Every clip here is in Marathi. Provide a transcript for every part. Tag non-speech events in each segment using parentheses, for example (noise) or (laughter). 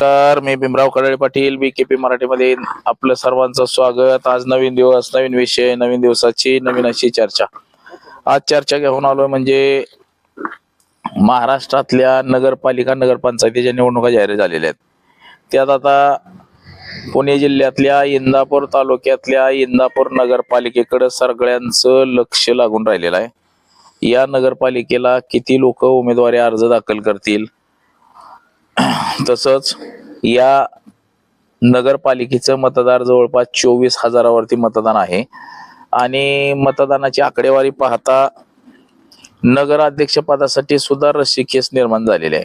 तर मी Bhimrao Kadale Patil B K P मराठीमध्ये आपलं सर्वांचं स्वागत. आज नवीन दिवस नवीन विषय नवीन दिवसाची नवीन अशी चर्चा. आज चर्चा घेऊन आलोय म्हणजे महाराष्ट्रातल्या नगरपालिका नगरपंचायतीच्या निवडणुका जाहीर झालेल्या आहेत. त्यात आता पुणे जिल्ह्यातल्या इंदापूर तालुक्यातल्या इंदापूर नगरपालिकेकडे सगळ्यांचं लक्ष लागून राहिलेलं आहे. या नगरपालिकेला किती लोक उमेदवारी अर्ज दाखल करतील? (clears throat) तसंच या नगरपालिकेचं मतदार जवळपास चोवीस हजारावरती मतदान आहे. आणि मतदानाची आकडेवारी पाहता नगराध्यक्षपदासाठी सुद्धा सुद्धा रस्सीखेच निर्माण झालेले आहे.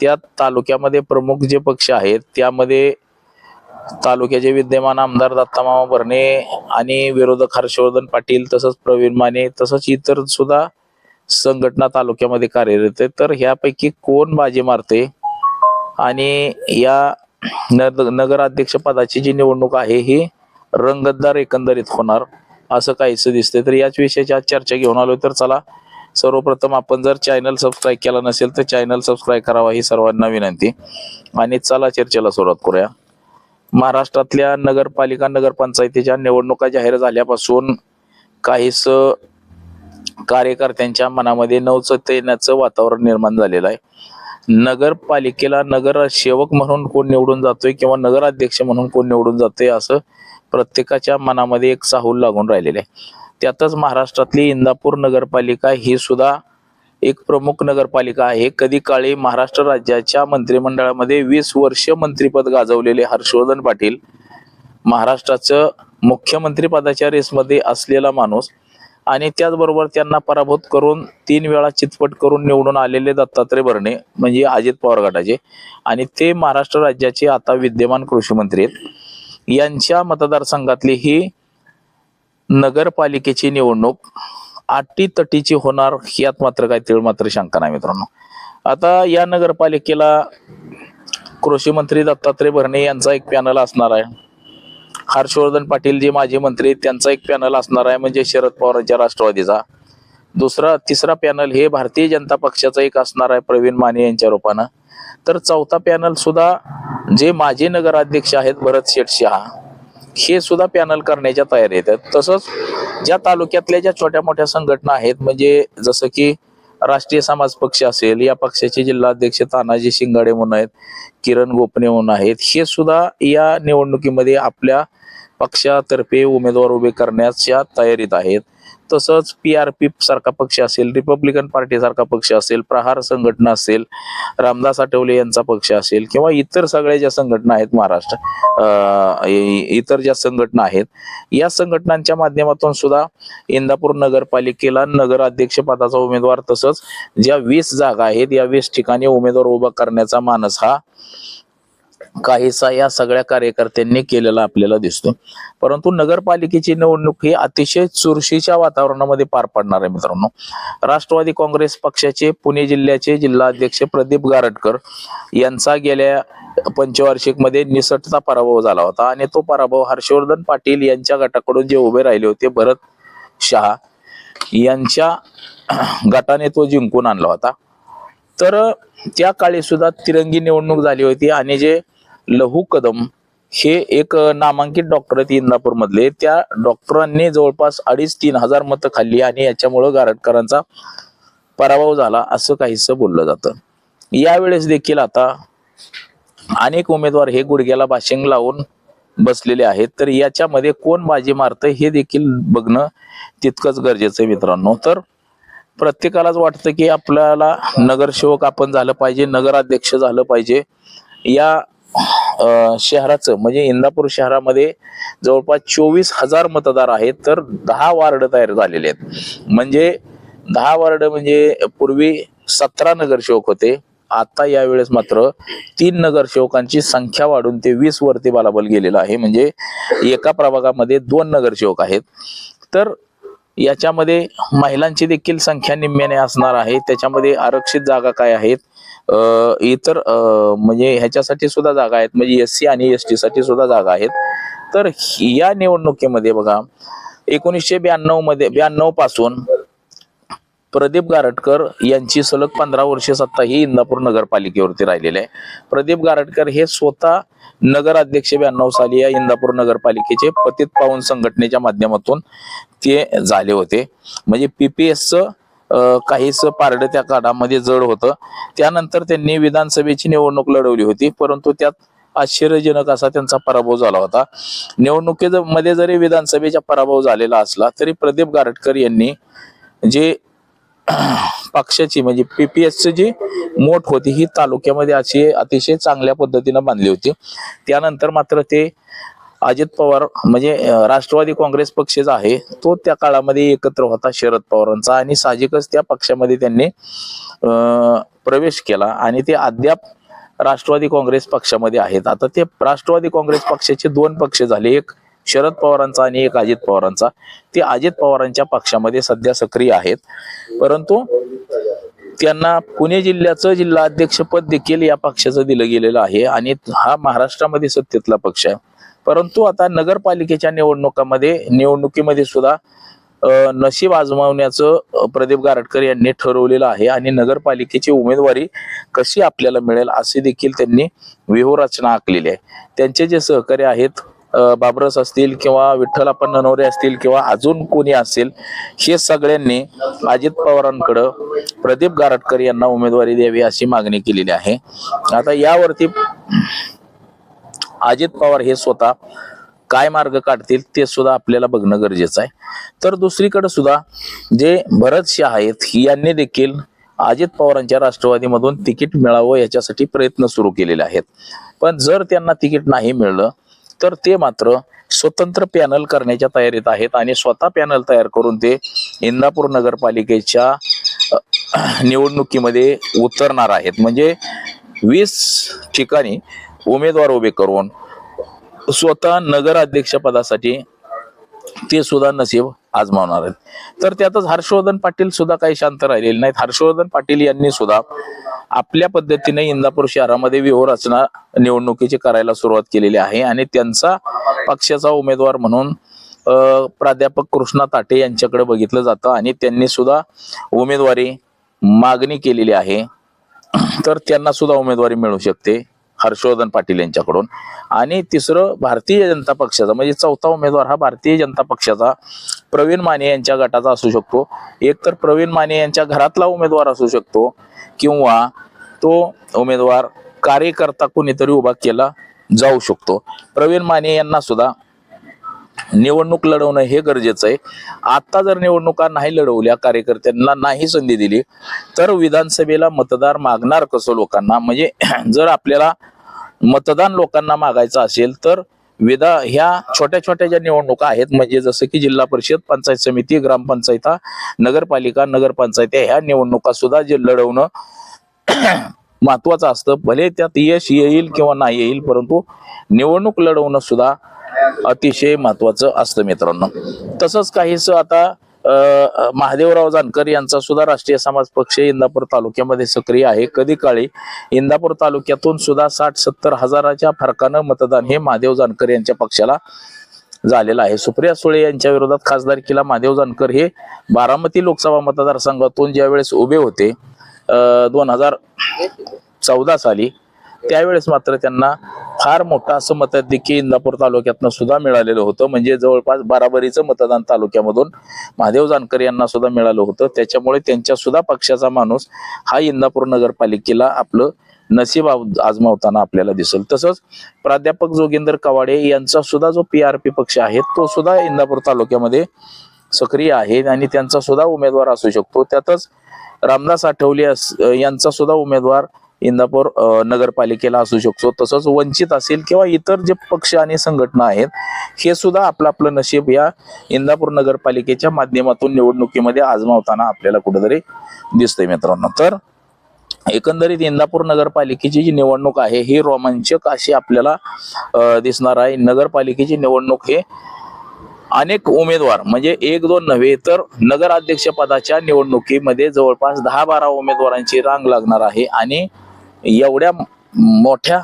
त्या तालुक्यामध्ये प्रमुख जे पक्ष आहेत त्यामध्ये तालुक्याचे विद्यमान आमदार दत्तामामा भरणे आणि विरोधक हर्षवर्धन पाटील तसंच प्रवीण माने तसंच इतर सुद्धा संघटना तालुक्यामध्ये कार्यरत आहे तर ह्यापैकी कोण बाजी मारते आणि या नगराध्यक्षपदाची नगराध्यक्ष पदाची जी निवडणूक आहे ही रंगतदार एकंदरीत होणार असं काहीच दिसतंय. तर याच विषयाची आज चर्चा घेऊन आलो तर चला सर्वप्रथम आपण जर चॅनल सबस्क्राईब केला नसेल तर चॅनल सबस्क्राईब करावा ही सर्वांना विनंती. आणि चला चर्चेला सुरुवात करूया. महाराष्ट्रातल्या नगरपालिका नगरपंचायतीच्या निवडणुका जाहीर झाल्यापासून काहीस कार्यकर्त्यांच्या मनामध्ये नवचैतन्याचं वातावरण निर्माण झालेलं आहे. नगरपालिकेला नगरसेवक म्हणून कोण निवडून जातोय किंवा नगराध्यक्ष म्हणून कोण निवडून जातोय असं प्रत्येकाच्या मनामध्ये एक चाहूल लागून राहिलेलं आहे. त्यातच महाराष्ट्रातली इंदापूर नगरपालिका ही सुद्धा एक प्रमुख नगरपालिका आहे. कधी काळी महाराष्ट्र राज्याच्या मंत्रिमंडळामध्ये वीस वर्ष मंत्रीपद गाजवलेले हर्षवर्धन पाटील महाराष्ट्राचं मुख्यमंत्रीपदाच्या रेसमध्ये असलेला माणूस आणि त्याचबरोबर त्यांना पराभूत करून तीन वेळा चितपट करून निवडून आलेले दत्तात्रय भरणे म्हणजे अजित पवार गटाचे. आणि ते महाराष्ट्र राज्याचे आता विद्यमान कृषी मंत्री आहेत. यांच्या मतदारसंघातली ही नगरपालिकेची निवडणूक आटीतटीची होणार यात मात्र काय तीळ मात्र शंका नाही मित्रांनो. आता या नगरपालिकेला कृषी मंत्री दत्तात्रय भरणे यांचा एक पॅनल असणार आहे. हर्षवर्धन पाटील जे माजी मंत्री आहेत, त्यांचा एक पॅनल असणार आहे म्हणजे शरद पवारांच्या राष्ट्रवादीचा. दुसरा तिसरा पॅनल हे भारतीय जनता पक्षाचा एक असणार आहे प्रवीण माने यांच्या रूपानं. तर चौथा पॅनल सुद्धा जे माजी नगराध्यक्ष आहेत भरत शेठ शहा हे सुद्धा पॅनल करण्याच्या तयारी आहेत. तसंच ज्या तालुक्यातल्या ज्या छोट्या मोठ्या संघटना आहेत म्हणजे जसं की राष्ट्रीय समाज पक्ष असेल या पक्षाचे जिल्हाध्यक्ष तानाजी शिंगाडे म्हणून आहेत किरण गोपने म्हणून आहेत हे सुद्धा या निवडणुकीमध्ये आपल्या पक्षातर्फे उमेदवार उभे करण्याच्या तयारीत आहेत. तसंच पी आर पी सारखा पक्ष असेल रिपब्लिकन पार्टीसारखा पक्ष असेल प्रहार संघटना असेल रामदास आठवले यांचा पक्ष असेल किंवा इतर सगळ्या ज्या संघटना आहेत महाराष्ट्र इतर ज्या संघटना आहेत या संघटनांच्या माध्यमातून सुद्धा इंदापूर नगरपालिकेला नगराध्यक्ष पदाचा उमेदवार तसंच ज्या वीस जागा आहेत या वीस ठिकाणी उमेदवार उभा करण्याचा मानस हा काहीसा या सगळ्या कार्यकर्त्यांनी केलेला आपल्याला दिसतो परंतु नगरपालिकेची निवडणूक ही अतिशय चुरशीच्या वातावरणामध्ये पार पडणार आहे मित्रांनो. राष्ट्रवादी काँग्रेस पक्षाचे पुणे जिल्ह्याचे जिल्हाध्यक्ष प्रदीप गारटकर यांचा गेल्या पंचवार्षिकमध्ये निसटता पराभव झाला होता. आणि तो पराभव हर्षवर्धन पाटील यांच्या गटाकडून जे उभे राहिले होते भरत शहा यांच्या गटाने तो जिंकून आणला होता. तर त्या काळी सुद्धा तिरंगी निवडणूक झाली होती. आणि जे लहू कदम हे एक नामांकित डॉक्टर आहेत इंदापूरमधले. त्या डॉक्टरांनी जवळपास अडीच तीन हजार मतं खाल्ली आणि याच्यामुळं गारटकरांचा पराभव झाला असं काहीस बोललं जातं. यावेळेस देखील आता अनेक उमेदवार हे गुडघ्याला भाषिंग लावून बसलेले आहेत. तर याच्यामध्ये कोण बाजी मारतं हे देखील बघणं तितकंच गरजेचं आहे मित्रांनो. तर प्रत्येकालाच वाटतं की आपल्याला नगरसेवक आपण झालं पाहिजे नगराध्यक्ष झालं पाहिजे. या शहराचं म्हणजे इंदापूर शहरामध्ये जवळपास चोवीस हजार मतदार आहेत तर दहा वार्ड तयार झालेले आहेत. म्हणजे दहा वार्ड म्हणजे पूर्वी सतरा नगरसेवक होते आता यावेळेस मात्र तीन नगरसेवकांची संख्या वाढून ते वीस वरती बालाबल गेलेलं आहे. म्हणजे एका प्रभागामध्ये दोन नगरसेवक आहेत. तर याच्यामध्ये महिलांची देखील संख्या निम्म्याने असणार आहे. त्याच्यामध्ये आरक्षित जागा काय आहेत? इतर म्हणजे ह्याच्यासाठी सुद्धा जागा आहेत म्हणजे एस सी आणि एस टी साठी सुद्धा जागा आहेत. तर या निवडणुकीमध्ये बघा एकोणीसशे ब्याण्णवमध्ये ब्याण्णवपासून प्रदीप गारटकर यांची सलग पंधरा वर्षे सत्ता ही इंदापूर नगरपालिकेवरती राहिलेली आहे. प्रदीप गारटकर हे स्वतः नगराध्यक्ष ब्याण्णव साली या इंदापूर नगरपालिकेचे पतित पावन संघटनेच्या माध्यमातून ते झाले होते. म्हणजे पीपीएसचं काहीच पारडं त्या काळामध्ये जड होतं. त्यानंतर त्यांनी विधानसभेची निवडणूक लढवली होती परंतु त्यात आश्चर्यजनक असा त्यांचा पराभव झाला होता. निवडणुकीमध्ये जरी विधानसभेचा पराभव झालेला असला तरी प्रदीप गारटकर यांनी जे (clears throat) पक्षाची म्हणजे पीपीएसची जी मोठ होती ही तालुक्यामध्ये अशी अतिशय चांगल्या पद्धतीनं बांधली होती. त्यानंतर मात्र ते अजित पवार म्हणजे राष्ट्रवादी काँग्रेस पक्ष जो आहे तो त्या काळामध्ये एकत्र होता शरद पवारांचा आणि साहजिकच त्या पक्षामध्ये त्यांनी प्रवेश केला आणि ते अद्याप राष्ट्रवादी काँग्रेस पक्षामध्ये आहेत. आता ते राष्ट्रवादी काँग्रेस पक्षाचे दोन पक्ष झाले एक शरद पवारांचा आणि एक अजित पवारांचा. ते अजित पवारांच्या पक्षामध्ये सध्या सक्रिय आहेत. परंतु त्यांना पुणे जिल्ह्याचं जिल्हा अध्यक्षपद देखील या पक्षाचं दिलं गेलेलं आहे आणि हा महाराष्ट्रामध्ये सत्तेतला पक्ष आहे. परंतु आता नगरपालिकेच्या निवडणुकामध्ये निवडणुकीमध्ये सुद्धा नशीब आजमावण्याचं प्रदीप गारटकर यांनी ठरवलेलं आहे आणि नगरपालिकेची उमेदवारी कशी आपल्याला मिळेल असे देखील त्यांनी व्यूहरचना आखलेली आहे. त्यांचे जे सहकारी आहेत बाबरस असतील किंवा विठ्ठलाप्पा ननवरे असतील किंवा अजून कोणी असेल हे सगळ्यांनी अजित पवारांकडं प्रदीप गारटकर यांना उमेदवारी द्यावी अशी मागणी केलेली आहे. आता यावरती अजित पवार हे स्वतः काय मार्ग काढतील ते सुद्धा आपल्याला बघणं गरजेचं आहे. तर दुसरीकडे सुद्धा जे भरत शाह आहेत यांनी देखील अजित पवारांच्या राष्ट्रवादीमधून तिकीट मिळावं याच्यासाठी प्रयत्न सुरू केलेले आहेत. पण जर त्यांना तिकीट नाही मिळलं तर ते मात्र स्वतंत्र पॅनल करण्याच्या तयारीत आहेत आणि स्वतः पॅनल तयार करून ते इंदापूर नगरपालिकेच्या निवडणुकीमध्ये उतरणार आहेत. म्हणजे वीस ठिकाणी उमेदवार उभे करून स्वतः नगराध्यक्ष पदासाठी ते सुद्धा नसीब आजमावणार आहेत. तर त्यातच हर्षवर्धन पाटील सुद्धा काही शांत राहिलेले नाहीत. हर्षवर्धन पाटील यांनी सुद्धा आपल्या पद्धतीने इंदापूर शहरामध्ये व्यूहरचना निवडणुकीची करायला सुरुवात केलेली आहे आणि त्यांचा पक्षाचा उमेदवार म्हणून प्राध्यापक कृष्णा ताटे यांच्याकडे बघितलं जातं आणि त्यांनी सुद्धा उमेदवारी मागणी केलेली आहे. तर त्यांना सुद्धा उमेदवारी मिळू शकते. हर्षवर्धन पाटील यांच्याकडून. आणि तिसरं भारतीय जनता पक्षाचा म्हणजे चौथा उमेदवार हा भारतीय जनता पक्षाचा प्रवीण माने यांच्या गटाचा असू शकतो. एक तर प्रवीण माने यांच्या घरातला उमेदवार असू शकतो किंवा तो उमेदवार कार्यकर्ता कोणीतरी उभा केला जाऊ शकतो. प्रवीण माने यांना सुद्धा निवडणूक लढवणं हे गरजेचं आहे. आता जर निवडणुका नाही लढवल्या कार्यकर्त्यांना नाही संधी दिली तर विधानसभेला मतदार मागणार कसं लोकांना? म्हणजे (clears throat) जर आपल्याला मतदान लोकांना मागायचं असेल तर विधा ह्या छोट्या छोट्या ज्या निवडणुका आहेत म्हणजे जसं की जिल्हा परिषद पंचायत समिती ग्रामपंचायता नगरपालिका नगरपंचायत ह्या निवडणुका सुद्धा जे लढवणं (clears throat) महत्वाचं असतं. भले त्यात यश येईल किंवा नाही येईल परंतु निवडणूक लढवणं सुद्धा अतिशय महत्वाचं असतं मित्रांनो. तसंच काहीसं आता महादेवराव जानकर यांचा सुद्धा राष्ट्रीय समाज पक्ष इंदापूर तालुक्यामध्ये सक्रिय आहे. कधी काळी इंदापूर तालुक्यातून सुद्धा साठ सत्तर हजाराच्या फरकानं मतदान हे महादेव जानकर यांच्या पक्षाला झालेलं आहे. सुप्रिया सुळे यांच्या विरोधात खासदारकीला महादेव जानकर हे बारामती लोकसभा मतदारसंघातून ज्यावेळेस उभे होते दोन हजार चौदा साली त्यावेळेस मात्र त्यांना फार मोठं असं मताधिक्य इंदापूर तालुक्यातनं सुद्धा मिळालेलं होतं. म्हणजे जवळपास बाराबरीचं मतदान तालुक्यामधून महादेव जानकर यांना सुद्धा मिळालं होतं. त्याच्यामुळे त्यांच्या सुद्धा पक्षाचा माणूस हा इंदापूर नगरपालिकेला आपलं नसीब आव- आजमावताना आपल्याला दिसेल. तसंच प्राध्यापक जोगिंदर कवाडे यांचा सुद्धा जो पी आर पी पक्ष आहे तो सुद्धा इंदापूर तालुक्यामध्ये सक्रिय आहे आणि त्यांचा सुद्धा उमेदवार असू शकतो. त्यातच रामदास आठवले अस- यांचा सुद्धा उमेदवार इंदापूर नगरपालिकेला असू शकतो. तसंच वंचित असेल किंवा इतर जे पक्ष आणि संघटना आहेत हे सुद्धा आपलं आपलं नशीब या इंदापूर नगरपालिकेच्या माध्यमातून निवडणुकीमध्ये आजमावताना आपल्याला कुठेतरी दिसतंय मित्रांनो. तर एकंदरीत इंदापूर नगरपालिकेची जी निवडणूक आहे ही रोमांचक अशी आपल्याला दिसणार आहे. नगरपालिकेची निवडणूक हे अनेक उमेदवार म्हणजे एक दोन नव्हे तर नगराध्यक्ष पदाच्या निवडणुकीमध्ये जवळपास दहा बारा उमेदवारांची रांग लागणार आहे आणि एवढ्या मोठ्या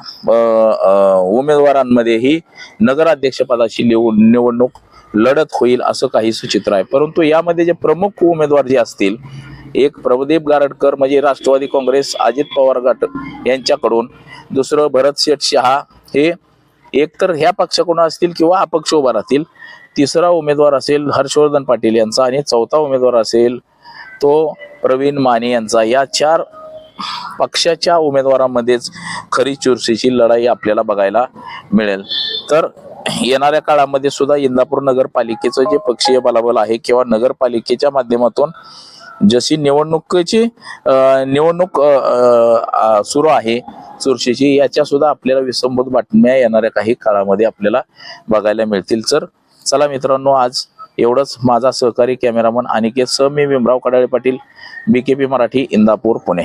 उमेदवारांमध्येही नगराध्यक्षपदाची निवडणूक लढत होईल असं काही सुचित्र आहे. परंतु यामध्ये जे प्रमुख उमेदवार जे असतील एक प्रभदीप गारडकर म्हणजे राष्ट्रवादी काँग्रेस अजित पवार गट यांच्याकडून दुसरं भरत शेठ शहा हे एक तर ह्या पक्षाकडून असतील किंवा अपक्ष उभा राहतील. तिसरा उमेदवार असेल हर्षवर्धन पाटील यांचा आणि चौथा उमेदवार असेल तो प्रवीण माने यांचा. या चार पक्षाच्या उमेदवारामध्येच खरी चुरशीची लढाई आपल्याला बघायला मिळेल. तर येणाऱ्या काळामध्ये सुद्धा इंदापूर नगरपालिकेचं जे पक्षीय बलाबल आहे किंवा नगरपालिकेच्या माध्यमातून जशी निवडणुकीची निवडणूक सुरू आहे चुरशीची याच्या सुद्धा आपल्याला विसंबूत बातम्या येणाऱ्या काही काळामध्ये आपल्याला बघायला मिळतील. तर चला मित्रांनो आज एवढंच. माझा सहकारी कॅमेरामन अनिकेत स मी भीमराव कडाळे पाटील बीकेपी मराठी इंदापूर पुणे.